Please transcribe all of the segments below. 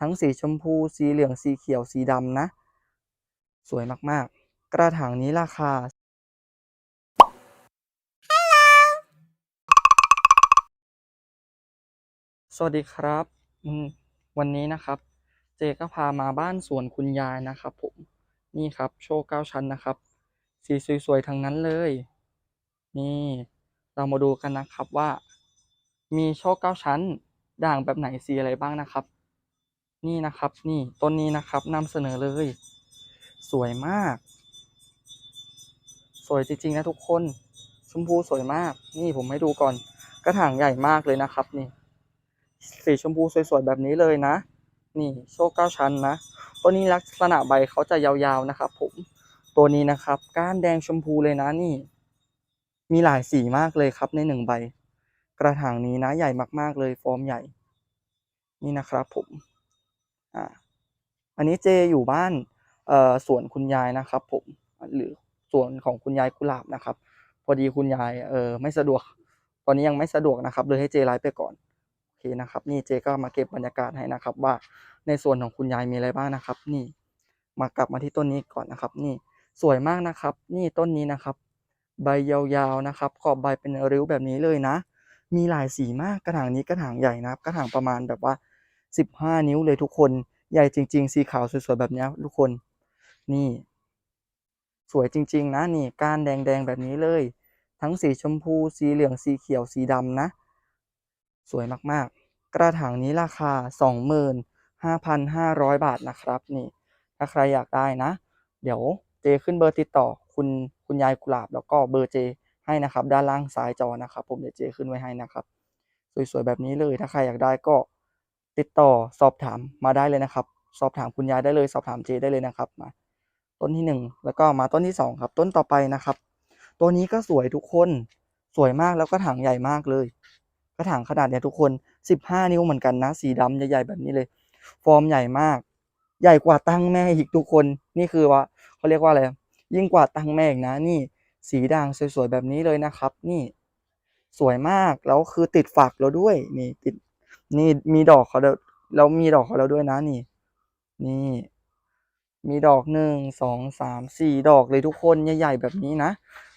ทั้งสีชมพู สีเหลือง สีเขียว สีดำนะ สวยมากๆ กระถางนี้ราคา สวัสดีครับ วันนี้นะครับ เจก็พามาบ้านสวนคุณยายนะครับผม นี่ครับโชว์เก้าชั้นนะครับ สีสวย ๆ ทั้งนั้นเลย นี่เรามาดูกันนะครับว่า มีโชคเก้าชั้น ด่างแบบไหนสีอะไรบ้างนะครับ นี่นะครับ นี่ต้นนี้นะครับนำเสนอเลย สวยมาก สวยจริงๆนะทุกคนชมพูสวยมาก นี่ผมให้ดูก่อน กระถางใหญ่มากเลยนะครับ นี่ สีชมพูสวยๆแบบนี้เลยนะ นี่โชคเก้าชั้นนะตัวนี้ลักษณะใบเขาจะยาวๆนะครับ ผมตัวนี้นะครับก้านแดงชมพูเลยนะนี่ มีหลายสีมากเลยครับในหนึ่งใบ กระถางนี้นะใหญ่มากๆเลยฟอร์มใหญ่ นี่นะครับผม อ่าอันนี้เจอยู่บ้านเอ่อสวนคุณยายนะครับ ผมหรือสวนของคุณยายกุหลาบนะครับ พอดีคุณยายเออไม่สะดวก ตอนนี้ยังไม่สะดวกนะครับ เลยให้เจไลฟ์ไปก่อนโอเคนะครับ นี่เจก็มาเก็บบรรยากาศให้นะครับ ว่าในส่วนของคุณยายมีอะไรบ้างนะครับ นี่มากลับมาที่ต้นนี้ก่อนนะครับ นี่สวยมากนะครับ นี่ต้นนี้นะครับ ใบยาวๆนะครับ ขอบใบเป็นริ้วแบบนี้เลยนะ มีหลายสีมากกระถางนี้กระถางใหญ่นะครับ กระถางประมาณแบบว่า สิบห้านิ้วเลยทุกคน ใหญ่จริง ๆ สีขาวสวยๆแบบนี้ทุกคน นี่ สวยจริง ๆ นะ นี่ก้านแดงๆแบบนี้เลย ทั้งสีชมพู สีเหลือง สีเขียว สีดำนะ สวยมากๆ กระถางนี้ราคา 25,500 บาทนะครับ นี่ ถ้าใครอยากได้นะ เดี๋ยวเจขึ้นเบอร์ติดต่อคุณคุณยายกุหลาบ แล้วก็เบอร์เจให้นะครับ ด้านล่างซ้ายจอนะครับ ผมเดี๋ยวเจขึ้นไว้ให้นะครับ สวยๆแบบนี้เลยถ้าใครอยากได้ก็ ติดต่อสอบถามมาได้เลยนะครับ สอบถามคุณยายได้เลย สอบถามเจได้เลยนะครับมาต้นที่หนึ่งแล้วก็มาต้นที่สองครับ ต้นต่อไปนะครับ ตัวนี้ก็สวยทุกคนสวยมากแล้วก็ถางใหญ่มากเลย กระถางขนาดเนี้ยทุกคนสิบห้านิ้วเหมือนกันนะ สีดำใหญ่ๆแบบนี้เลย ฟอร์มใหญ่มาก ใหญ่กว่าตั้งแม่อีกทุกคนนี่คือว่าเขาเรียกว่าอะไรยิ่งกว่าตั้งแม่อีกนะนี่ สีด่างสวยๆแบบนี้เลยนะครับ นี่ สวยมากแล้วคือติดฝักแล้วด้วยนี่ติด นี่มีดอกเขาแล้วแล้วมีดอกเขาแล้วด้วยนะนี่ นี่ มีดอกหนึ่งสองสามสี่ดอกเลยทุกคนใหญ่ๆแบบนี้นะ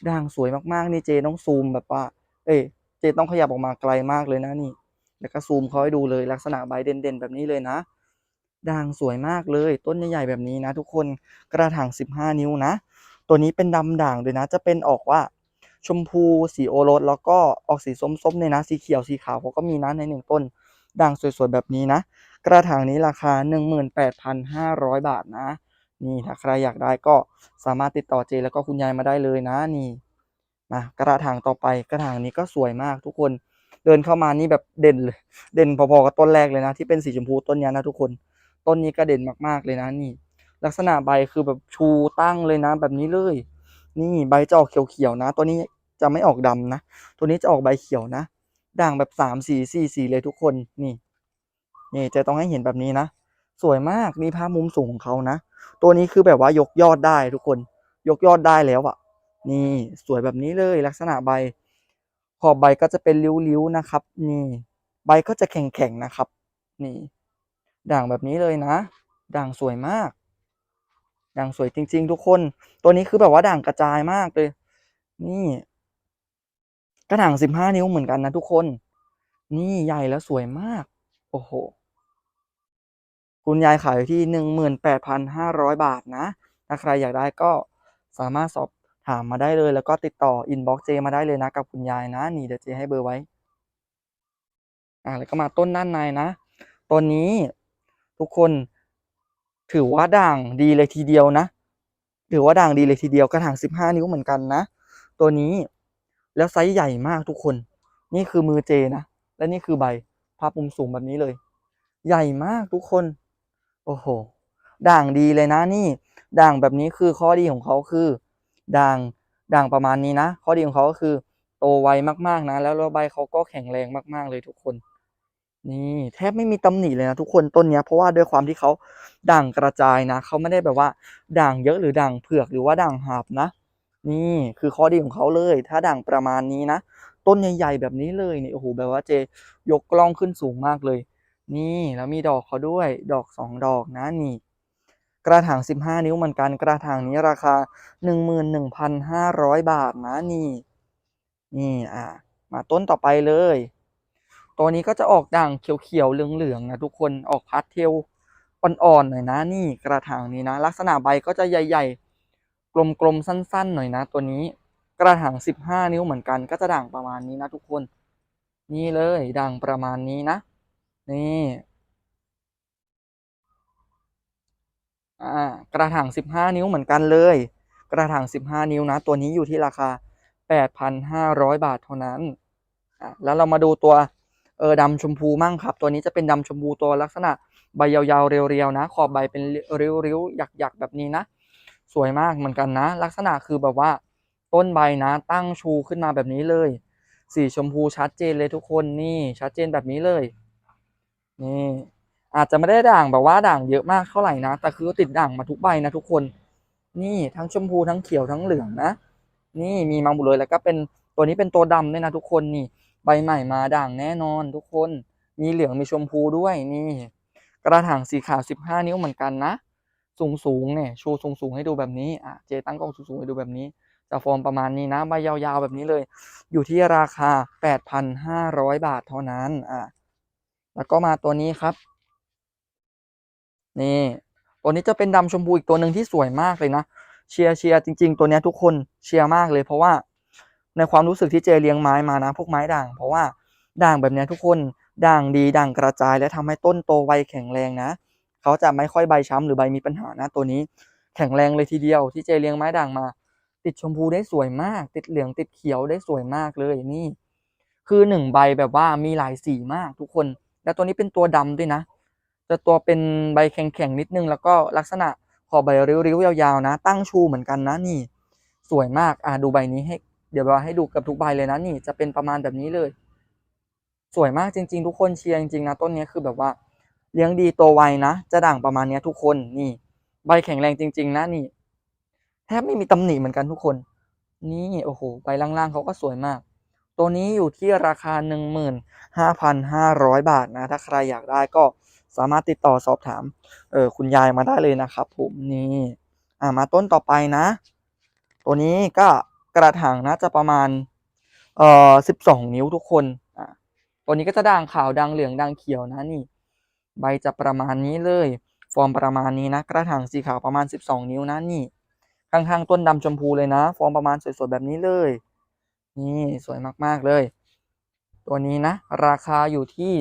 ด่างสวยมากๆนี่เจต้องซูมแบบว่า เอ้เจต้องขยับออกมาไกลมากเลยนะนี่ แล้วก็ซูมเขาให้ดูเลยลักษณะใบเด่นๆแบบนี้เลยนะด่างสวยมากเลยต้นใหญ่ๆแบบนี้นะ ทุกคนกระถางสิบห้านิ้วนะ ตัวนี้เป็นดำด่างเลยนะ จะเป็นออกว่าชมพูสีโอรสแล้วก็ออกสีส้มๆเลยนะ สีเขียวสีขาวเขาก็มีนะในหนึ่งต้น ด่างสวยๆแบบนี้นะ กระถางนี้ราคา 18,500 บาทนะ นี่ถ้าใครอยากได้ก็สามารถติดต่อเจ แล้วก็คุณยายมาได้เลยนะนี่มากระถางต่อไปกระถางนี้ก็สวยมากทุกคนเดินเข้ามานี่แบบเด่นเลยเด่นพอๆกับต้นแรกเลยนะ ที่เป็นสีชมพูต้นนี้นะทุกคนต้นนี้ก็เด่นมากๆเลยนะนี่ ลักษณะใบคือแบบชูตั้งเลยนะ แบบนี้เลย นี่ใบจะออกเขียวๆนะ ตัวนี้จะไม่ออกดำนะ ตัวนี้จะออกใบเขียวนะ ด่างแบบสามสีสี่สีเลยทุกคนนี่ นี่จะต้องให้เห็นแบบนี้นะ สวยมากนี่ภาพมุมสูงของเขานะ ตัวนี้คือแบบว่ายกยอดได้ทุกคน ยกยอดได้แล้วอะ่ะนี่สวยแบบนี้เลยลักษณะใบ ขอบใบก็จะเป็นริ้วๆนะครับ นี่ ใบก็จะแข็งๆนะครับ นี่ ด่างแบบนี้เลยนะ ด่างสวยมาก ด่างสวยจริง ๆ ทุกคน ตัวนี้คือแบบว่าด่างกระจายมากเลย นี่ กระถางสิบห้านิ้วเหมือนกันนะทุกคน นี่ใหญ่แล้วสวยมาก โอ้โห คุณยายขายอยู่ที่หนึ่งหมื่นแปดพันห้าร้อยบาทนะ ถ้าใครอยากได้ก็สามารถสอบถามมาได้เลย แล้วก็ติดต่ออินบ็อกซ์เจมาได้เลยนะ กับคุณยายนะ นี่เดี๋ยวเจให้เบอร์ไว้ อ่าแล้วก็มาต้นด้านในนะต้นนี้ทุกคนถือว่าด่างดีเลยทีเดียวนะ ถือว่าด่างดีเลยทีเดียวกระถางสิบห้านิ้วเหมือนกันนะ ตัวนี้ แล้วไซส์ใหญ่มากทุกคน นี่คือมือเจนะ และนี่คือใบภาพมุมสูงแบบนี้เลย ใหญ่มากทุกคน โอ้โห ด่างดีเลยนะนี่ ด่างแบบนี้คือข้อดีของเขาคือ ด่าง ด่างประมาณนี้นะ ข้อดีของเขาก็คือ โตไวมากๆนะ แล้วใบเขาก็แข็งแรงมาก ๆเลยทุกคน นี่แทบไม่มีตำหนิเลยนะทุกคนต้นเนี้ยเพราะว่าด้วยความที่เขาด่างกระจายนะ เขาไม่ได้แบบว่า ด่างเยอะหรือด่างเผือกหรือว่าด่างหาบนะ นี่คือข้อดีของเขาเลย ถ้าด่างประมาณนี้นะ ต้นใหญ่ๆแบบนี้เลยนี่โอ้โหแบบว่าเจยกกล้องขึ้นสูงมากเลย นี่แล้วมีดอกเขาด้วย ดอกสองดอกนะนี่ กระถาง 15 นิ้วเหมือนกันกระถางนี้ราคา 11,500 บาทนะนี่ นี่อะมาต้นต่อไปเลย ตัวนี้ก็จะออกด่างเขียวๆเหลืองๆนะทุกคนออกพาสเทลอ่อนๆหน่อยนะ นี่กระถางนี้นะ ลักษณะใบก็จะใหญ่ๆ กลมๆสั้นๆ หน่อยนะตัวนี้ กระถาง15 นิ้วเหมือนกัน ก็จะด่างประมาณนี้นะทุกคน นี่เลยด่างประมาณนี้นะ นี่กระถาง 15 นิ้วเหมือนกันเลย กระถาง 15 นิ้วนะ ตัวนี้อยู่ที่ราคา 8,500 บาทเท่านั้น แล้วเรามาดูตัวเออดำชมพูมั่งครับ ตัวนี้จะเป็นดำชมพูตัวลักษณะใบยาวๆเรียวๆนะ ขอบใบเป็นริ้วๆหยักๆแบบนี้นะ สวยมากเหมือนกันนะ ลักษณะคือแบบว่าต้นใบนะตั้งชูขึ้นมาแบบนี้เลย สีชมพูชัดเจนเลยทุกคนนี่ชัดเจนแบบนี้เลย นี่อาจจะไม่ได้ด่างแบบว่าด่างเยอะมากเท่าไหร่นะแต่คือติดด่างมาทุกใบนะทุกคน นี่ทั้งชมพูทั้งเขียวทั้งเหลืองนะ นี่มีมาหมดเลยแล้วก็เป็นตัวนี้เป็นตัวดำด้วยนะทุกคนนี่ ใบใหม่มาด่างแน่นอน ทุกคนมีเหลืองมีชมพูด้วยนี่ กระถางสีขาว 15 นิ้วเหมือนกันนะ สูงสูงเนี่ยโชว์สูงสูงให้ดูแบบนี้อะเจตั้งกล้องสูงสูงให้ดูแบบนี้จะฟอร์มประมาณนี้นะใบยาวๆแบบนี้เลย อยู่ที่ราคา 8,500 บาทเท่านั้นอะแล้วก็มาตัวนี้ครับ นี่ ตัวนี้จะเป็นดำชมพูอีกตัวหนึ่งที่สวยมากเลยนะเชียร์เชียร์จริง ๆ ตัวนี้ทุกคนเชียร์มากเลย เพราะว่าในความรู้สึกที่เจเลี้ยงไม้มานะพวกไม้ด่าง เพราะว่าด่างแบบนี้ทุกคนด่างดีด่างกระจายและทำให้ต้นโตไวแข็งแรงนะ เขาจะไม่ค่อยใบช้ำหรือใบมีปัญหานะตัวนี้ แข็งแรงเลยทีเดียวที่เจเลี้ยงไม้ด่างมา ติดชมพูได้สวยมาก ติดเหลืองติดเขียวได้สวยมากเลยนี่ คือหนึ่งใบแบบว่ามีหลายสีมากทุกคน แล้วตัวนี้เป็นตัวดำด้วยนะ จะตัวเป็นใบแข็งๆนิดนึงแล้วก็ลักษณะขอบใบริ้วๆยาวๆนะ ตั้งชูเหมือนกันนะนี่ สวยมากอะดูใบนี้ให้เดี๋ยวเราให้ดูกับทุกใบเลยนะนี่จะเป็นประมาณแบบนี้เลย สวยมากจริง ๆ ทุกคนเชียร์จริงๆนะต้นนี้คือแบบว่า เลี้ยงดีโตไวนะ จะด่างประมาณนี้ทุกคนนี่ ใบแข็งแรงจริง ๆ นะนี่ แทบไม่มีตำหนิเหมือนกันทุกคน นี่โอ้โหใบล่างๆเขาก็สวยมาก ตัวนี้อยู่ที่ราคา 15,500 บาทนะ ถ้าใครอยากได้ก็สามารถติดต่อสอบถามเออคุณยายมาได้เลยนะครับผมนี่อ่ามาต้นต่อไปนะ ตัวนี้ก็กระถางนะจะประมาณเอ่อ12 นิ้วทุกคนอ่าตัวนี้ก็จะด่างขาวด่างเหลืองด่างเขียวนะนี่ ใบจะประมาณนี้เลย ฟอร์มประมาณนี้นะ กระถางสีขาวประมาณ 12 นิ้วนะนี่ ข้างๆ ต้นดำชมพูเลยนะ ฟอร์มประมาณสวยๆแบบนี้เลย นี่สวยมากๆเลย ตัวนี้นะ ราคาอยู่ที่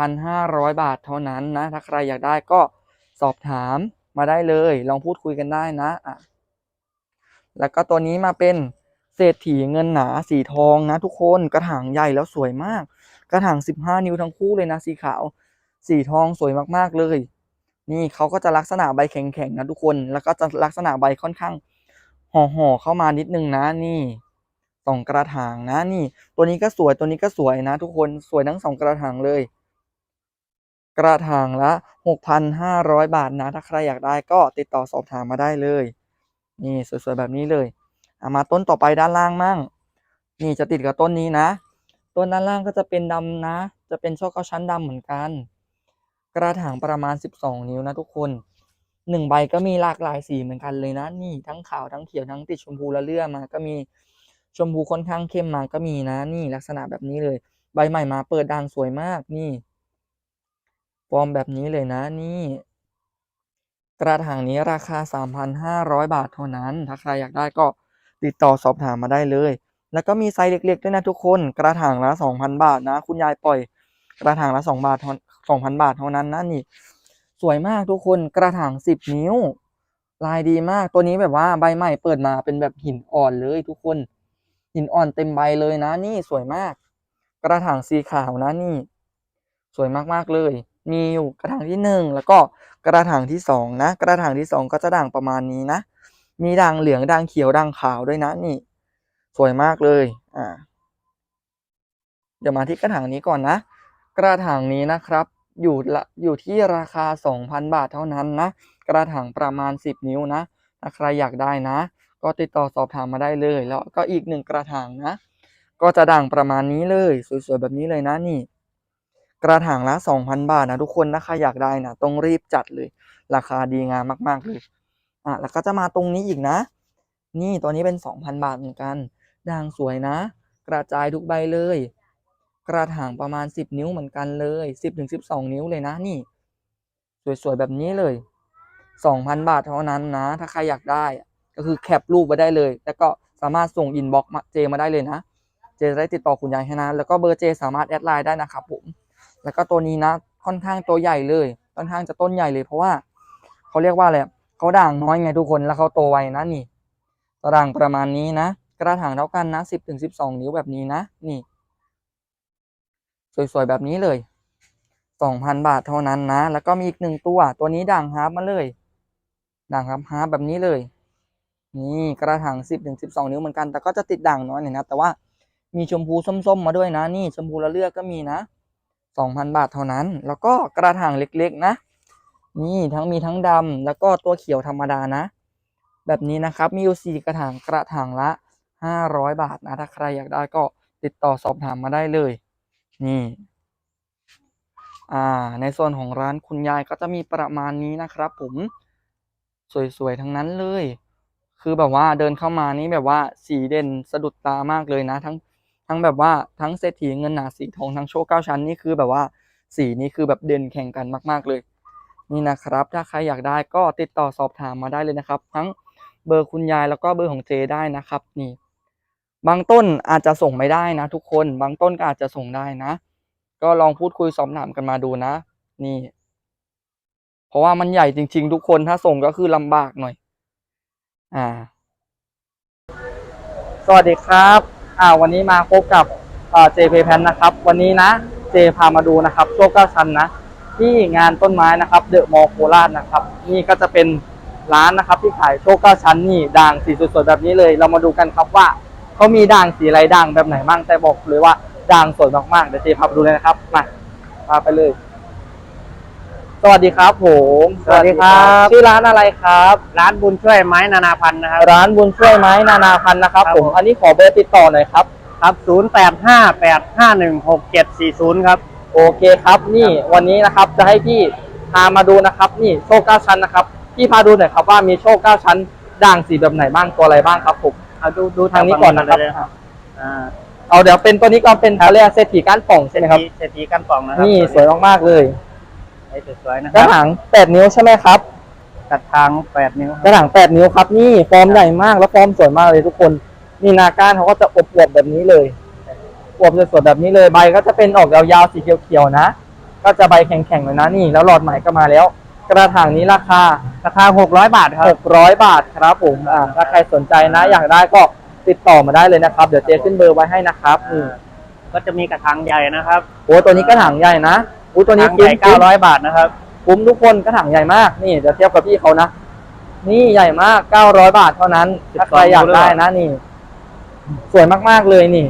3,500 บาทเท่านั้นนะ ถ้าใครอยากได้ก็สอบถามมาได้เลย ลองพูดคุยกันได้นะอะแล้วก็ตัวนี้มาเป็นเศรษฐีเงินหนาสีทองนะทุกคนกระถางใหญ่แล้วสวยมาก กระถาง 15 นิ้วทั้งคู่เลยนะสีขาว สีทองสวยมากๆเลย นี่เขาก็จะลักษณะใบแข็งๆนะทุกคน แล้วก็จะลักษณะใบค่อนข้างห่อๆเข้ามานิดนึงนะนี่สองกระถางนะนี่ ตัวนี้ก็สวยตัวนี้ก็สวยนะ ทุกคนสวยทั้งสองกระถางเลย กระถางละ6,500บาทนะ ถ้าใครอยากได้ก็ติดต่อสอบถามมาได้เลย นี่สวยๆแบบนี้เลยเอามาต้นต่อไปด้านล่างมั่ง นี่จะติดกับต้นนี้นะ ต้นด้านล่างก็จะเป็นดำนะ จะเป็นช็อกโกชั้นดำเหมือนกัน กระถางประมาณ 12 นิ้วนะทุกคนหนึ่งใบก็มีหลากหลายสีเหมือนกันเลยนะนี่ทั้งขาวทั้งเขียวทั้งติดชมพูละเลื่อมาก็มีชมพูค่อนข้างเข้มมาก็มีนะนี่ลักษณะแบบนี้เลย ใบใหม่มาเปิดด่างสวยมากนี่ฟอร์มแบบนี้เลยนะนี่ กระถางนี้ราคา 3,500 บาทเท่านั้น ถ้าใครอยากได้ก็ติดต่อสอบถามมาได้เลย แล้วก็มีไซส์เล็กๆด้วยนะทุกคน กระถางละ 2,000 บาทนะ คุณยายปล่อย กระถางละ 2 บาท 2,000 บาทเท่านั้นนะนี่ สวยมากทุกคนกระถาง 10 นิ้ว ลายดีมากตัวนี้แบบว่าใบใหม่เปิดมาเป็นแบบหินอ่อนเลยทุกคน หินอ่อนเต็มใบเลยนะนี่สวยมาก กระถางสีขาวนะนี่ สวยมากๆเลย มีอยู่กระถางที่หนึ่งแล้วก็กระถางที่สองนะกระถางที่สองก็จะด่างประมาณนี้นะ มีด่างเหลืองด่างเขียวด่างขาวด้วยนะนี่ สวยมากเลยอ่าเดี๋ยวมาที่กระถางนี้ก่อนนะ กระถางนี้นะครับ อยู่ละอยู่ที่ราคา 2,000 บาทเท่านั้นนะ กระถางประมาณ 10 นิ้วนะถ้าใครอยากได้นะ ก็ติดต่อสอบถามมาได้เลย แล้วก็อีกหนึ่งกระถางนะ ก็จะด่างประมาณนี้เลย สวยๆแบบนี้เลยนะนี่ กระถางละสองพันบาทนะทุกคนนะใครอยากได้นะต้องรีบจัดเลย ราคาดีงามมากๆเลยอะแล้วก็จะมาตรงนี้อีกนะ นี่ตัวนี้เป็นสองพันบาทเหมือนกันด่างสวยนะ กระจายทุกใบเลย กระถางประมาณสิบนิ้วเหมือนกันเลยสิบถึงสิบสองนิ้วเลยนะนี่ สวยๆแบบนี้เลยสองพันบาทเท่านั้นนะ ถ้าใครอยากได้ก็คือแคปรูปไว้ได้เลย แล้วก็สามารถส่งอินบ็อกซ์เจมาได้เลยนะ เจจะได้ติดต่อคุณยายให้นะแล้วก็เบอร์เจสามารถแอดไลน์ได้นะครับผม แล้วก็ตัวนี้นะ ค่อนข้างตัวใหญ่เลย ค่อนข้างจะต้นใหญ่เลยเพราะว่าเขาเรียกว่าอะไรเขาด่างน้อยไงทุกคนแล้วเขาโตไวนะนี่ ด่างประมาณนี้นะ กระถางเท่ากันนะสิบถึงสิบสองนิ้วแบบนี้นะ นี่ สวยๆแบบนี้เลยสองพันบาทเท่านั้นนะ แล้วก็มีอีกหนึ่งตัวตัวนี้ด่างฮาร์ปมาเลยด่างฮาร์ปฮาร์ปแบบนี้เลย นี่กระถางสิบถึงสิบสองนิ้วเหมือนกัน แต่ก็จะติดด่างน้อยหน่อยนะ แต่ว่ามีชมพูส้มๆมาด้วยนะ นี่ชมพูละเลือกก็มีนะสองพันบาทเท่านั้น แล้วก็กระถางเล็กๆนะ นี่ทั้งมีทั้งดำแล้วก็ตัวเขียวธรรมดานะ แบบนี้นะครับมีอยู่สี่กระถางกระถางละห้าร้อยบาทนะ ถ้าใครอยากได้ก็ติดต่อสอบถามมาได้เลย นี่ อ่า ในส่วนของร้านคุณยายก็จะมีประมาณนี้นะครับ ผม สวยๆ ทั้งนั้นเลย คือแบบว่าเดินเข้ามานี่แบบว่าสีเด่นสะดุดตามากเลยนะ ทั้งทั้งแบบว่าทั้งเศรษฐีเงินหนาสีทองทั้งโชคเก้าชั้นนี่คือแบบว่าสีนี้คือแบบเด่นแข่งกันมาก ๆ เลย นี่นะครับ ถ้าใครอยากได้ก็ติดต่อสอบถามมาได้เลยนะครับ ทั้งเบอร์คุณยายแล้วก็เบอร์ของเจได้นะครับ นี่ บางต้นอาจจะส่งไม่ได้นะทุกคน บางต้นก็อาจจะส่งได้นะ ก็ลองพูดคุยสอบถามกันมาดูนะ นี่ เพราะว่ามันใหญ่จริง ๆ ทุกคนถ้าส่งก็คือลำบากหน่อย อ่า สวัสดีครับ อ่า วันนี้มาพบกับอ่าเจเพแพนนะครับ วันนี้นะเจพามาดูนะครับโชคเก้าชั้นนะที่งานต้นไม้นะครับเดอะมอลล์โคราชนะครับ นี่ก็จะเป็นร้านนะครับที่ขายโชคเก้าชั้นนี่ด่างสีสดๆแบบนี้เลย เรามาดูกันครับว่า เขามีด่างสีอะไรด่างแบบไหนบ้างแต่บอกเลยว่าด่างสวยมากๆเดี๋ยวเจพาไปดูเลยนะครับมาพาไปเลย สวัสดีครับผมสวัสดีครับ ชื่อร้านอะไรครับ ร้านบุญช่วยไม้นานาพันธุ์นะครับร้านบุญช่วยไม้นานาพันธุ์นะครับครับผมผมอันนี้ขอเบอร์ติดต่อหน่อยครับครับ 0 8 5 8 5 1 6 7 4 0 ครับ โอเคครับนี่วันนี้นะครับจะให้พี่พามาดูนะครับ นี่โชคเก้าชั้นนะครับพี่พาดูหน่อยครับว่ามีโชคเก้าชั้นด่างสีแบบไหนบ้างตัวอะไรบ้างครับผม เอาดูดูทางนี้ก่อนนะครับเลยอ่าเอาเดี๋ยวเป็นตัวนี้ก่อนเป็นเขาเรียกเศรษฐีก้านป่องใช่ไหมครับเศรษฐีกันป่องนะครับนี่สวยมากๆเลยไอ้สวยๆนะคกระรับถางแปดนิ้วใช่ไหมครับตัดทาง8นิ้วกระถางแปดนิ้วครับนี่ฟอร์มใหญ่มากแล้วฟอร์มสวยมากเลยทุกคน นี่นาก้านเขาก็จะอวบๆแบบนี้เลยอวบสวยๆแบบนี้เลยใบก็จะเป็นออกยาวๆสีเขียวๆนะ ก็จะใบแข็งๆเลยนะนี่ แล้วหลอดใหม่ก็มาแล้ว กระถางนี้ราคาราคา 600 บาทครับ600 บาทครับผมอ่าถ้าใครสนใจนะอยากได้ก็ติดต่อมาได้เลยนะครับ เดี๋ยวเจขึ้นเบอร์ไว้ให้นะครับนี่ก็จะมีกระถางใหญ่นะครับโอ้ตัวนี้กระถางใหญ่นะอู้ตัวนี้กระถางใหญ่คุ้ม900 บาทนะครับคุ้มทุกคนกระถางใหญ่มากนี่เดี๋ยวเทียบกับพี่เขานะนี่ใหญ่มาก 900 บาทเท่านั้นถ้าใครอยากได้นะนี่ สวยมากๆเลยนี่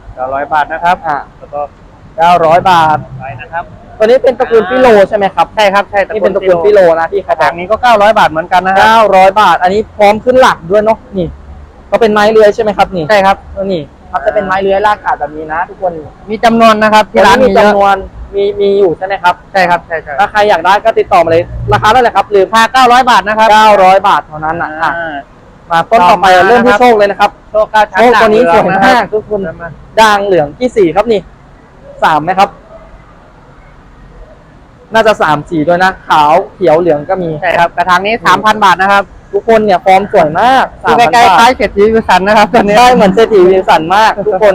900 บาทนะครับอะแล้วก็900 บาทไปนะครับ ตัวนี้เป็นตระกูลฟิโลใช่ไหมครับ ใช่ครับ ใช่นี่เป็นตระกูลฟิโลนะพี่กเขาระบอถากงนี้ก็ 900 บาทเหมือนกันนะครับ900บาท อันนี้พร้อมขึ้นหลักด้วยเนาะนี่ ก็เป็นไม้เลื้อยใช่ไหมครับนี่ใช่ครับเออนี่ครับจะเป็นไม้เลื้อยลากขาดแบบนี้นะ ทุกคนมีจำนวนนะครับที่ร้านมีมีเยอะจำนวนมีมีอยู่ใช่ไหมครับใช่ครับใช่ใช่ถ้าใครอยากได้ก็ติดต่อมาเลยราคาเท่าไหร่ครับลืมราคา900 บาทนะครับ900 บาทเท่านั้นนะอะอ่า มาต้นต่อไปต่อมาเริ่มที่นะครับโชคเลยนะครับ โชคเก้าชั้นโชคตัวนี้ด่สงวยเหลืองมากนะครับทุกคนเดินมาด่างเหลืองที่สี่ครับนี่สามไหมครับ น่าจะสามสีด้วยนะขาวเขียวเหลืองก็มีใช่ครับกระถางนี้3,000บาทนะครับทุกคนเนี่ยฟอร์มสวยมากดูใกล้ๆคล้ายเศรษฐีวิสันนะครับตัวนี้ได้เหมือนเศรษฐีวิลสันมาก ทุกคน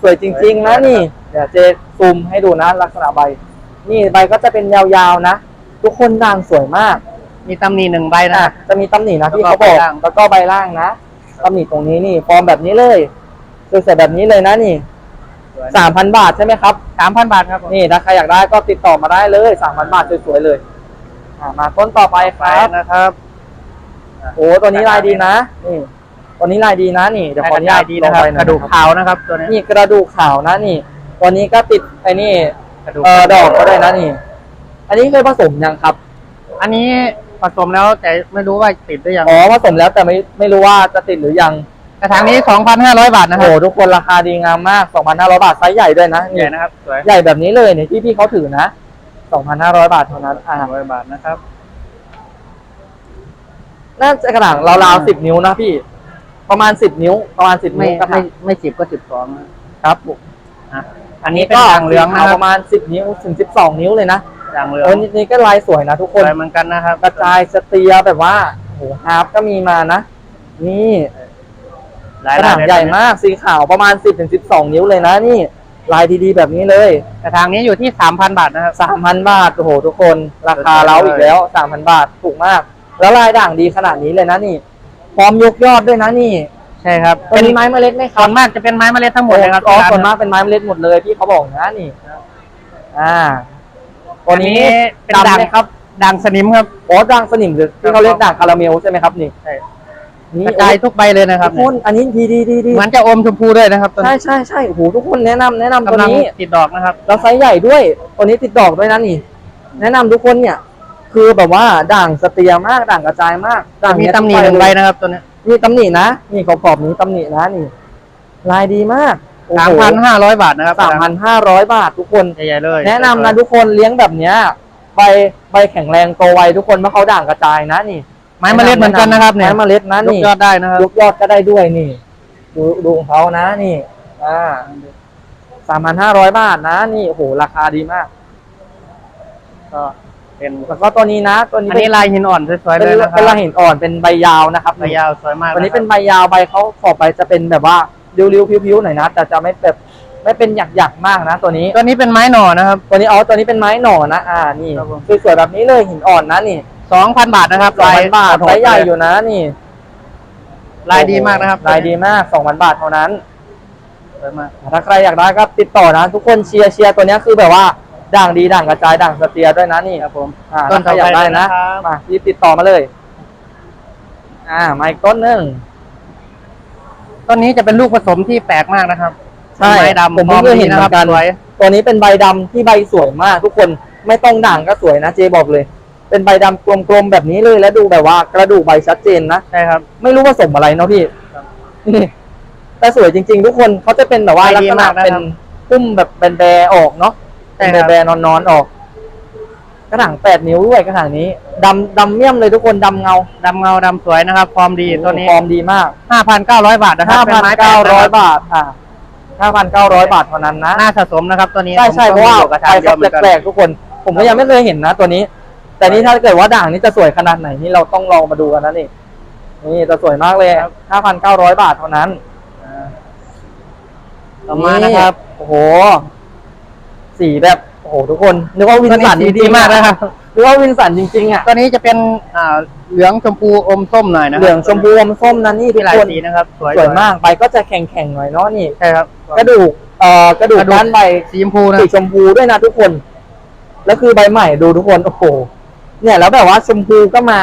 สวยจริง ๆ นะนี่เดี๋ยวเจซูมให้ดูนะลักษณะใบ นี่ใบก็จะเป็นยาวๆนะ ทุกคนด่างสวยมาก มีตำหนิหนึ่งใบนะอะจะมีตำหนินะที่แล้วเขาก็บอกใบล่างแล้วก็ใบล่างนะตำหนิตรงนี้นี่ฟอร์มแบบนี้เลยสวยๆแบบนี้เลยนะนี่ สามพันบาทใช่ไหมครับ3,000บาทครับผมนี่ถ้าใครอยากได้ก็ติดต่อมาได้เลยสามพันบาทสวยๆเลยอะมาต้นต่อไปคไปรับนะครับโอ้ตัวนี้ลายดีนะนี่ตัวนี้ลายดีนะนี่เดี๋ยวขออนุญาตดีนะครับลงไปหกน่อยระดูกขาวนะครับ ตัวนี้นี่กระดูกขาวนะนี่ตัวนี้ก็ติดไอ้นี่กระดูกเออดอกก็ได้นะนี่ อันนี้เคยผสมยังครับอันนี้ผสมแล้วแต่ไม่รู้ว่าติดหรือยังอ๋อผสมแล้วแต่ไม่ไม่รู้ว่าจะติดหรือยัง กระถางนี้สองพันห้าร้อยบาทนะคโอ้รับโหทุกคนราคาดีงามมาก 2,500บาทไซส์ใหญ่ด้วยนะใหญ่นะครับสวยใหญ่แบบนี้เลยเนี่ยที่พี่เขาถือนะ 2,500 บาทเท่านั้นอ่าร้อยบาทนะครับ น่าจะกระถางราวๆ10 นิ้วนะพี่ ประมาณ 10 นิ้ว ประมาณ 10 ไม่นิ้วกระไม่ถางไม่สิบก็สิบสองครับอะอันนี้เป็นด่างเหลืองนะคปรับระมาณ 10 นิ้วถึง 12 นิ้วเลยนะด่างเหลืองเออนี่นี่ก็ลายสวยนะทุกสคนวยเหมือนกันนะครับกระจายสเตียแบบว่าโอ้โหฮาร์ปก็มีมานะ นี่ห ลายกระลาถายงใหญ่มากสีขาวประมาณ 10ถึง12นิ้วเลยนะนี่ ลายดีๆแบบนี้เลยกระถางนี้อยู่ที่สามพันบาทนะครับ 3,000 บาทโอ้โหทุกคนราคาเล้าอีกแล้ว 3,000 บาทถูกมาก แล้วลายด่างดีขนาดนี้เลยนะนี่ พร้อมยกยอดด้วยนะนี่ใช่ครับ เป็นไม้เมล็ดไหมคส่รัวบนมากจะเป็นไม้เมล็ดทั้งหมดเลยครับอ๋อที่ร้ส่วนมากเป็นไม้เมล็ดหมดเลยพี่เขาบอกนะนี่อ่าตัวนี้เป็นดำด่างไหมครับด่างสนิมครับ อ๋อด่างสนิมหรือที่เขาเรียกด่างคาราเมลใช่ไหมครับนี่ใช่นี่ กระจายทุกใบเลยนะครับทุกคนอันนี้ดีดีดีดีเหมือนจะอมชมพูด้วยนะครับตัวใช่นี้ใช่ใช่โอ้โหทุกคนแนะนำแนะนำตัวกำลังนี้ ติดดอกนะครับ แล้วไซส์ใหญ่ด้วย ตัวนี้ติดดอกด้วยนะนี่ แนะนำทุกคนเนี่ย คือแบบว่าด่างสเตียมาก ด่างกระจายมาก ด่างมีเยตำหนิหนึ่งใบนะครับตัวนี้มีตำหนินะ นี่ขอบขอบๆนี้ตำหนินะนี่ ลายดีมากสามพันห้าร้อยบาทนะครับสามพันห้าร้อยบาททุกคน ใหญ่ๆเลยแนะนำนะทุกคนเลี้ยงแบบเนี้ยใบใบแข็งแรงโตไวทุกคนเพราะเขาด่างกระจายนะนี่ ไม้เมล็ดเหมือนกันนะครับเนี่ยไม้เมล็ดนะยกนี่ยอดได้นะครับยกยอดก็ได้ด้วยนี่ ดูดูของเขานะนี่ อ่าสามพันห้าร้อยบาทนะนี่โอ้โหราคาดีมากก็เป็นแล้วก็ตัวนี้นะ ตัวนี้อันนี้ลายหินอ่อนสวยๆเป็เลนยนะครับเป็นลายหินอ่อนเป็นใบยาวนะครับใบยาวสวยมากตัวนี้ะครับเป็นใบยาวใบเขาขอบใบจะเป็นแบบว่าริ้วๆพิ้วๆหน่อยนะแต่จะไม่แบบไม่เป็นหยักๆมากนะ ตัวนี้ ตัวนี้เป็นไม้หน่อนะครับ ตัวนี้อ๋อตัวนี้เป็นไม้หน่อนะ อ่านี่ครับผมสวยๆแบบนี้เลยหินอ่อนนะนี่ สองพันบาทนะครับสองลายพันบาทโหดไซส์ใหญ่เลอยู่นะนี่ลายดีมากนะครับลายดีมากสองพันบาทเท่านั้นสวยมากถ้าใครอยากได้ก็ติดต่อนะ ทุกคนเชียร์เชียร์ตัวเนี้ยคือแบบว่าด่างดีด่างกระจายด่างสเตียด้วยนะนี่ครับผมอ่าต้ถ้านใครอยากได้นะต่อไปเลยนะครับมารีบติดต่อมาเลย อ่ามาอีกต้นหนึ่งต้นนี้จะเป็นลูกผสมที่แปลกมากนะครับใช่เป็นไม้ดำผมเพิ่งเคยเห็นนะเหคมืรัอนกันสวยตัวนี้เป็นใบดำที่ใบสวยมาก ทุกคนไม่ต้องด่างก็สวยนะเจบอกเลย เป็นใบดำกลมๆแบบนี้เลยแล้วดูแบบว่ากระดูกใบชัดเจนนะ ใช่ครับ ไม่รู้ผสมอะไรเนาะพี่ครับ นี่แต่สวยจริง ๆ ทุกคนเขาจะเป็นแบบว่าใบลักดีษณะมากนะครับเป็นพุ่มแบบแบนๆออกเนาะใช่เป็นครับ แบนๆนอนๆออก กระถางแปดนิ้วด้วยกระถางนี้ดำดำเมี่ยมเลยทุกคนดำเงาดำเงาดำสวยนะครับฟอร์มดีตัวนี้ ฟอร์มดีมากห้าพันเก้าร้อยบาทนะครับห้าเป็พันไม้แปลเก้ากนะร้อยคบาทอะห้าพันเก้าร้อยบาทเท่านั้นนะ น่าสะสมนะครับตัวนี้ใช่ใช่ผมเพราะว่าอยู่กับใคทางรเดียวเหมือนกันแปลกๆทุกคน ผมก็ยังไม่เคยเห็นนะตัวนี้ แต่นี่ถ้าเกิดว่าด่างนี่จะสวยขนาดไหนนี่เราต้องลองมาดูกันนะนี่ นี่จะสวยมากเลยห้าพันเก้าร้อยบาทเท่านั้นอ่าต่อมานะครับ โอ้โห สีแบบ โอ้โหทุกคนนึกว่าวินตัวนี้สันสีจดีริงๆมากอะนะครับนึกว่าวินสันจริงๆอะตัวนี้จะเป็นอ่าเหลืองชมพูอมส้มหน่อยนะคเหรับลืองชมพูอมส้มนะนี่ทุมีกหลายคนสีนะครับสวยสวยมากใบก็จะแข็งๆหน่อยเนาะนี่ใช่ครับกระดูกเอ่อกระดูกกระดูกด้านใบสีชมพูนะสีชมพูด้วยนะทุกคน แล้วคือใบใหม่ดูทุกคนโอ้โห เนี่ยแล้วแบบว่าชมพูก็มา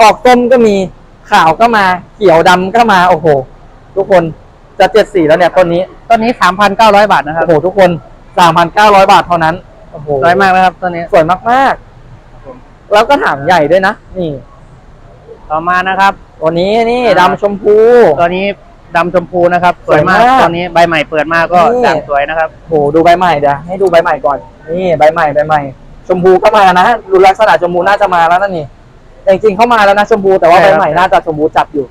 ออกส้มก็มีขาวก็มาเขียวดำก็มาโอ้โห ทุกคนจะเจ็ดสีแล้วเนี่ยต้นนี้ตัวนี้สามพันเก้าร้อยบาทนะครับโอ้โหทุกคนสามพันเก้าร้อยบาทเท่านั้นโอ้โหสวยมากนะครับตัวนี้สวยมากๆ แล้วก็ถางใหญ่ด้วยนะนี่ต่อมานะครับตัวนี้นี่อ่าดำชมพูตัวนี้ดำชมพูนะครับ สวยมากสวยมากตัวนี้ใบใหม่เปิดมาก็นี่ด่างสวยนะครับโอ้โหดูใบใหม่เดี๋ยวให้ดูใบใหม่ก่อน นี่ใบใหม่ใบใหม่ ชมพูก็มานะดูลักษณะชมพูน่าจะมาแล้วนั่นนี่แต่จริงๆเข้ามาแล้วนะชมพูแต่ว่าใช่ใบครับใหม่น่าจะชมพูจัดอยู่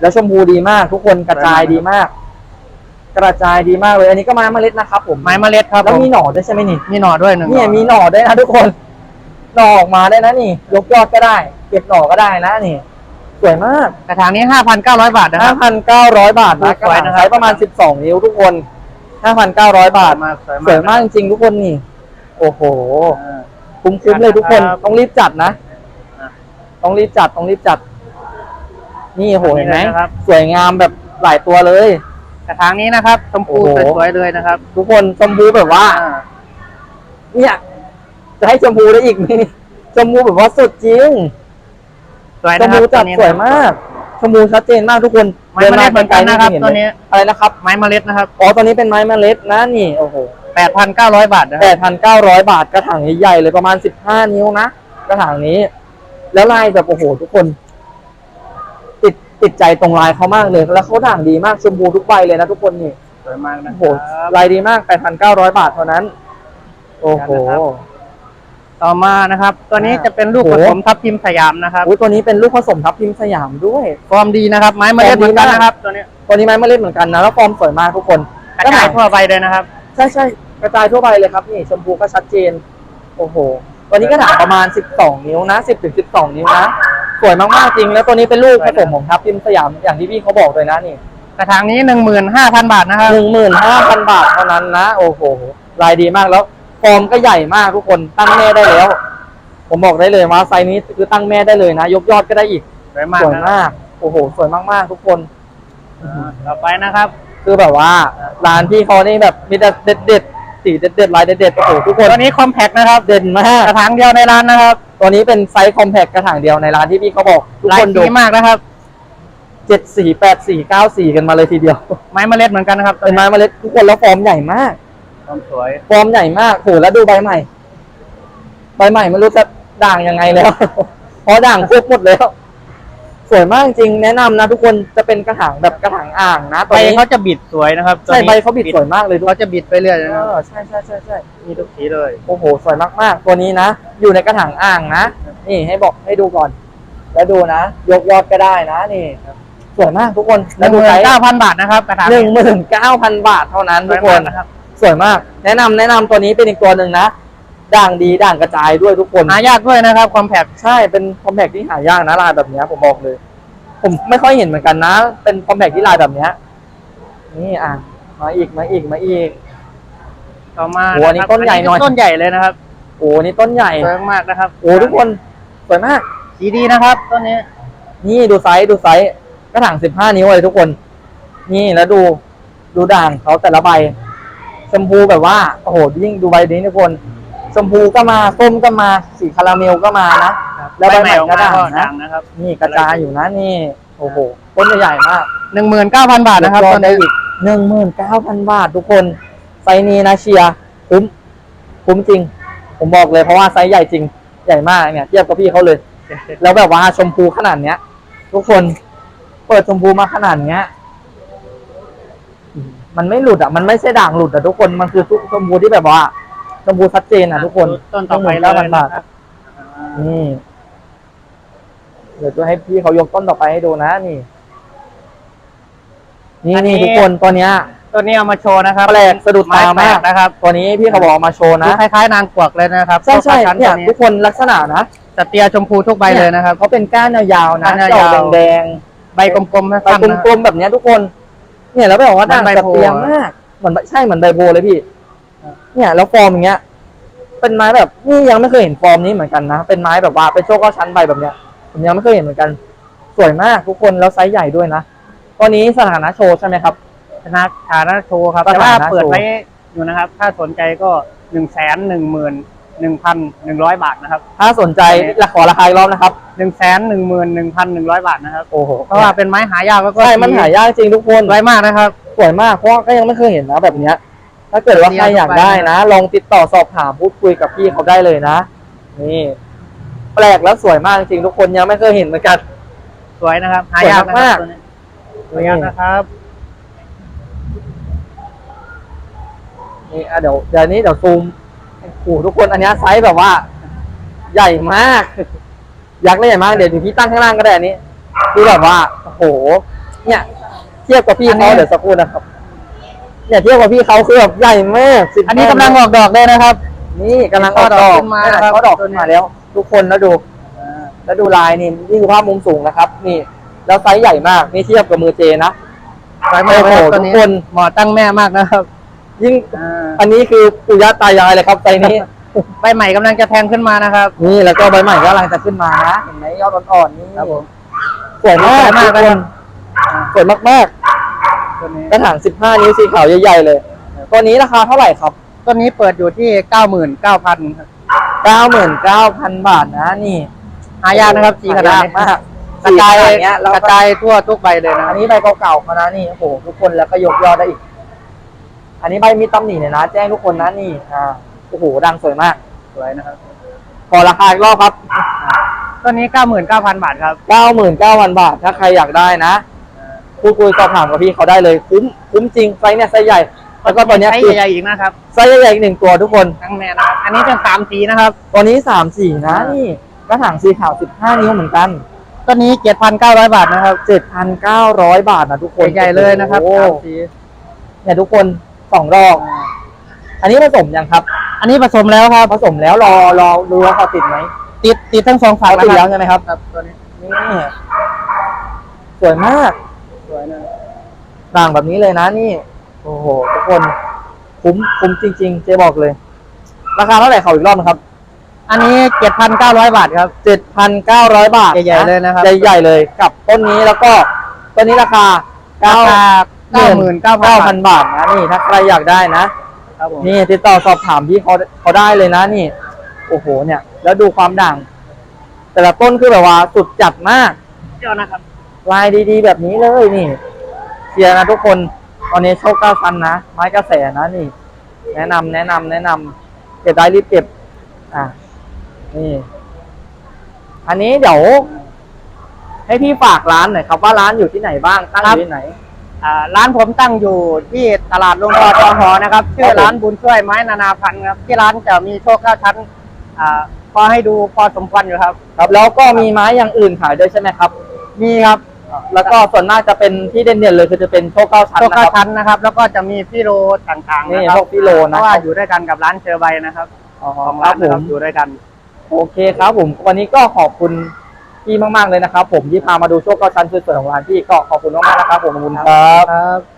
แล้วชมพูดีมาก ทุกคนกระจายใบใหม่ ดีมาก กระจายดีมากเลย อันนี้ก็ไม้เมล็ดนะครับผมไม้เมล็ดครับแล้วผมมีหน่อด้วยใช่ไหมนี่มีหน่อด้วยหนึ่งเนี่ยมีหน่อด้วยนะทุกคนหน่อออกมาได้นะนี่ ยกยอดก็ได้ เก็บหน่อก็ได้นะนี่ สวยมาก กระถางนี้ห้าพันเก้าร้อยบาทนะคห้ารับพันเก้าร้อยบาทนะสวยนะครับ ใช้ประมาณสิบสองนิ้วทุกคนห้าพันเก้าร้อยบาทมากสวยสวยมากจริงๆทุกคนนี่ โอ้โห อ่า คุ้มๆเลยทุกคนครับต้องรีบจัดนะอะต้องรีบจัดต้องรีบจัด นี่โหแบบนี้เห็นไหมเลยนะครับสวยงามแบบหลายตัวเลยกระถางนี้นะครับชมพูโอ้โหสวยๆเลยนะครับ ทุกคนชมพูแบบว่าอ่าเนี่ยจะให้ชมพูได้อีกไหมนี่ชมพูแบบว่าสุดจริงสวยชนะมครัพูบจัดนี้สวยมากชมพูชัดเจนมากทุกคนไม้เมล็ดเหมือนกันนะครับเห็ไหมตัวนี้อะไรนะครับ ไม้เมล็ดนะครับอ๋อตัวนี้เป็นไม้เมล็ดนะนี่โอ้โห แปดพันเก้าร้อยบาทนะคแปรับดพันเก้าร้อยบาทกระถางใหญ่ๆเลยประมาณสิบห้านิ้วนะกระถางนี้ แล้วลายแบบโอ้โหทุกคน ติดติดใจตรงลายเขามากเลยแล้วเขาด่างดีมากชมพูทุกใบเลยนะทุกคนนี่สวยมากนะโอ้คโหรับลายดีมาก 8,900 บาทเท่านั้น โอ้โหนะครับต่อมานะครับ ตัวนี้จะเป็นลูกโอ้ผโหสมทับทิมสยามนะครับอุ้ยตัวนี้เป็นลูกผสมทับทิมสยามด้วย ฟอร์มดีนะครับ ไม้เมล็ดเหมือนกันนะครับ ตัวนี้ตัวนี้ไม้เมล็ดเหมือนกันนะแล้วฟอร์มสวยมากทุกคนกระจายทั่วไปเลยนะครับ ใช่ใช่ กระจายทั่วไปเลยครับนี่ชมพูก็ชัดเจน โอ้โหตัวนี้ก็ถางประมาณ 12 นิ้วนะ 10ถึง12 นิ้วนะ สวยมากๆจริง แล้วตัวนี้เป็นลูกผสมของทับทิมสยามอย่างที่พี่เขาบอกเลยนะนี่กระถางนี้หนึ่งหมื่นห้าพันบาทนะครับหนึ่งหมื่นห้าพันบาทเท่านั้นนะ โอ้โห ลายดีมากแล้วฟอร์มก็ใหญ่มากทุกคนตั้งแม่ได้แล้ว ผมบอกได้เลยว่าไซส์นี้คือตั้งแม่ได้เลยนะ ยกยอดก็ได้อีกสวยมากสวยนะมาก โอ้โห สวยมากๆทุกคนอ่าต่อไปนะครับ คือแบบว่าร้านพี่เขานี่แบบมีแต่เด็ดเด็ดๆ สีเด็ดเด็ดๆลายเด็ดเด็ดๆโอ้โหทุกคนตัวนี้คอมแพคนะครับเด่นมากกระถางเดียวในร้านนะครับ ตัวนี้เป็นไซส์คอมแพคกระถางเดียวในร้านที่พี่เขาบอกทุกลายคนดูดีมากนะครับเจ็ดสี่แปดสี่เก้าสี่กันมาเลยทีเดียว ไม้เมล็ดเหมือนกันนะครับเป็นไม้เมล็ดทุกคนแล้วฟอร์มใหญ่มากความสวยฟอร์มใหญ่มากโหแล้วดูใบใหม่ ใบใหม่ไม่รู้จะด่างยังไงแล้วเพราะด่างคุบหมดแล้ว สวยมากจริงแนะนำนะทุกคนจะเป็นกระถางแบบกระถางอ่างนะใบตัวนี้เขาจะบิดสวยนะครับตัวใช่นี้ใบเขาบิดสวยมากเลยทุกเขาจะบิดไปเรื่อยเอนะครับอใช่ใช่ใช่ใช่มีทุกสีเลย โอ้โหสวยมากๆ ตัวนี้นะ อยู่ในกระถางอ่างนะนี่ให้บอกให้ดูก่อน แล้วดูนะ ยกยอดก็ได้นะนี่สวยมากทุกคนหแล้นึ่วงหดูมื่ไซนส์ เก้าพันบาทนะครับกระถางหนึ่งหมื่นเก้าพันบาทเท่านั้นสทุวยกคมากนนะครับ สวยมาก แนะนำแนะนำตัวนี้เป็นอีกตัวหนึ่งนะ ด่างดีด่างกระจายด้วยทุกคนหายากด้วยนะครับคอมแพคใช่เป็นคอมแพกที่หายากนะลายแบบเนี้ยผมบอกเลย ผมไม่ค่อยเห็นเหมือนกันนะ เป็นคอมแพกที่ลายแบบเนี้ยนี่อะมาอีกมาอีกมาอีกต่อมาโอ้อันนี้ะครับต้นใหญ่หน่อยต้นใหญ่เลยนะครับโอ้นี่ต้นใหญ่สวยมากนะครับโอ้ทุกคนสวยมากสีดีนะครับต้นนี้ นี่ดูไซส์ดูไซส์กระถางสิบห้านิ้วเลยทุกคน นี่แล้วดูดูด่างเขาแต่ละใบชมพูแบบว่าโอ้โหยิ่งดูใบนี้ทุกคน ชมพูก็มาส้มก็มา สีคาราเมลก็มานะแล้วใบใหม่ออกก็มาด่างก็นะด่างนะครับ นี่กระจายอยู่นะนี่ โอ้โหต้นใหญ่ๆมากหนึ่งหมื่นเก้าพันบาทนะครับยกยอต้ดนได้นี้อีกหนึ่งหมื่นเก้าพันบาททุกคนไซส์นี้นะเชียร์คุ้มคุ้มจริง ผมบอกเลยเพราะว่าไซส์ใหญ่จริงใหญ่มากเนี่ยเทียบกับพี่เขาเลย แล้วแบบว่าชมพูขนาดเนี้ย ทุกคนเปิดชมพูมาขนาดเนี้ยมันไม่หลุดอะ มันไม่ใช่ด่างหลุดอะทุกคน มันคือชมพูที่แบบว่า ชมพูชัดเจนอะทุกคนต้นต่อไปหเลเก้ายพันบาทนะครับนี่เดี๋ยวจะให้พี่เขายกต้นต่อไปให้ดูนะนี่ นี่นี่ทุกคนตัวเนี้ยต้นนี้เอามาโชว์นะครับแปลกสะดุดตามากไแปลนะครับ ตัวนี้พี่เขาบอกเอามาโชว์ดูนะคล้ายๆนางกวักเลยนะครับใช่ใช่พวกกระชั้เนี่ยตัวทุกคนลักษณะนะสเตียชมพูทุกใบเลยนะครับเขาเป็นก้านยาวๆนะก้านยาวๆดอกแดงใบกลมๆนะๆคใบรับนะกลมๆแบบเนี้ยทุกคน เนี่ยแล้วแบบว่าเหมืด่าองนใบสโพเปียมากเหมือนใช่เหมือนใบโพเลยพี่ เนี่ยแล้วฟอร์มอย่างเงี้ย เป็นไม้แบบนี่ยังไม่เคยเห็นฟอร์มนี้เหมือนกันนะ เป็นไม้แบบว่าเป็นโชคก็ชั้นใบแบบเนี้ย ผมยังไม่เคยเห็นเหมือนกัน สวยมากทุกคนแล้วไซส์ใหญ่ด้วยนะตัวนี้สถานะโชว์ใช่ไหมครับชนะฐานะโชว์ครับสถานะแต่ว่าเปิดโชว์ไว้อยู่นะครับ ถ้าสนใจก็หนึ่งแสนหนึ่งหมื่นหนึ่งพันหนึ่งร้อยบาทนะครับ ถ้าสนใจราขอราคาอีกรอบนะครับหนึ่งแสนหนึ่งหมื่นหนึ่งพันหนึ่งร้อยบาทนะครับโอ้โหเพราะว่าเป็นไม้หายากแล้วก็ใช่มันหายากจริงทุกคนสวยมากนะครับสวยมากเพราะว่าก็ยังไม่เคยเห็นนะแบบเนี้ย ถ้าเกิดว่าใครอยากได้นะ ลองติดต่อสอบถามพูดคุยกับพี่เขาได้เลยนะ นี่ แปลกแล้วสวยมากจริงทุกคนยังไม่เคยเห็นเหมือนกัน สวยนะครับหายากนะคสวยรัมาบกตัวนี้สวยงามนะครับนี่อะเดี๋ยวเดี๋ยวนี้เดี๋ยวซูมโอ้โหทุกคนอันเนี้ยไซส์แบบว่า ใหญ่มาก ยักษ์และใหญ่มากเดี๋ยวพี่ตั้งข้างล่างก็ได้อันนี้คือแบบว่าโอ้โห เนี่ย เทียบกับพี่อันนี้เขาเดี๋ยวสักครู่นะครับ เนี่ยเทียบกับพี่เขาคือแบบใหญ่มากสิบอันนี้กำลังออกดอกเลยนะครับ นี่กำลังออกดอกขึ้นมานะครับเขาดอกขึ้นมาแล้ว ทุกคนแล้วดูแล้วดูลายนี่นี่คือภาพมุมสูงนะครับ นี่ แล้วไซส์ใหญ่มากนี่เทียบกับมือเจนะสวยมากโอ้โหนะครับตัวนี้ทุกคนเหมาะตั้งแม่มากนะครับ ยิ่งอ่าอันนี้คือปู่ย่าตายายเลยครับไซส์นี้ใบใหม่กำลังจะแทงขึ้นมานะครับ นี่แล้วก็ใบใหม่ก็กำลังจะขึ้นมานะเห็นไหมยอดอ่อนๆนี่ครับผมสวยมากสวยมากทุกคนสวยมาก ตัวนี้ๆกระถาง 15 นิ้วสีขาวใหญ่ๆเลย ตัวนี้ราคาเท่าไหร่ครับ ตัวนี้เปิดอยู่ที่เก้าหมื่นเก้าพัน99,000 บาทนะนี่ หายากนะครับสีขนาดนี้หายากมากกระจายสีขนาดเนี้ยแล้วก็กระจายทั่วทุกใบเลยนะอันนี้ใบเก่าๆเขานะนี่โอ้โหทุกคนแล้วก็ยกยอดได้อีก อันนี้ใบมีตำหนิเนี่ยนะ แจ้งทุกคนนะนี่อ่าโอ้โหดังสวยมากสวยนะครับขอราคาอีกรอบครับต้ต้นนี้เก้าหมื่นเก้าพันบาทครับเก้าหมื่นเก้าพันบาท ถ้าใครอยากได้นะ พูดคุยสอบถามกับพี่เขาได้เลยคุ้มคุ้มจริงไซส์เนี่ยไซส์ใหญ่แล้วก็ตัวเนี้ยไซส์คือใหญ่ๆอีกนะครับไซส์ใหญ่ๆอีกหนึ่งตัวทุกคนทั้งแม่นะครับอันนี้เป็นสามสีนะครับ ตัวนี้สามสี่นะอ่านี่นี่กระถางสีขาวสิบห้านิ้วเหมือนกันต้นนี้เจ็ดพันเก้าร้อยบาทนะครับเจ็ดพันเก้าร้อยบาทนะทุกคนใหญ่ๆเลยนะครับโอ้สามสีเนี่ยทุกคนสองดอก อันนี้ผสมยังครับ อันนี้ผสมแล้วครับผสมแล้วรอรอดูว่าเขาติดไหมติดติดทั้งสองฝั่งเขาติดนะคแล้รัวบใช่ไหมครับ ครับตัวนี้นี่สวยมากส วยนะด่างแบบนี้เลยนะนี่ โอ้โหทุกคนคุ้มคุ้มจริง ๆ เจ๊บอกเลย ราคาเท่าไหร่เขาอีกรอบนะครับ อันนี้เจ็ดพันเก้าร้อยบาทครับเจ็ดพันเก้าร้อยบาทใหญ่ๆเลยนะครับ ใหญ่ๆเลยกับต้นนี้แล้วก็ต้นนี้ราคาราคาเก้าหมื่นเก้าพันเก้าบาพัทนบาทนะนี่ถ้าใครอยากได้นะครับผมนี่ติดต่อสอบถามพี่เขาเขาได้เลยนะนี่ โอ้โหเนี่ย แล้วดูความด่าง แต่ละต้นคือแบบว่าสุดจัดมากเจ้านะครับ ลายดีๆ แบบนี้เลยนี่เชียร์นะทุกคนตอนนี้โชคเก้าพันนะ ไม้กระแสนะนี่ แนะนำแนะนำแนะนำเก็บได้รีบเก็บ อะนี่ อันนี้เดี๋ยวให้พี่ฝากร้านหน่อยครับว่าร้านอยู่ที่ไหนบ้างตั้งอยู่ที่ไหนอ่าร้านผมตั้งอยู่ที่ตลาดลงพอทองหอนะครับชื่อร้านบุญช่วยไม้นานาพันธุ์ครับ ที่ร้านจะมีโชคเก้าชั้นอ่าพอให้ดูพอสมควรอยู่ครับ ครับ แล้วก็มีไม้อย่างอื่นขายด้วยใช่ไหมครับ มีครับแล้วก็ส่วนมากจะเป็นที่เด่นๆเลยคือจะเป็นโชคเก้าชั้นโชคนะคเก้ารับ ชั้นนะครับ แล้วก็จะมีฟิโลต่างๆนี่นะครับพวกฟิโลนะ เพราะว่าอยู่ด้วยกันกับร้านเจอใบนะครับอ๋อของคร้ารันบผนะครับม อยู่ด้วยกัน โอเคครับผมวันนี้ก็ขอบคุณพี่มากๆเลยนะครับ ผมที่พามาดูโชคเก้าชั้นสวยๆของร้านพี่ก็ขอบคุณมากๆนะครับผมขอบคุณครับ ครับ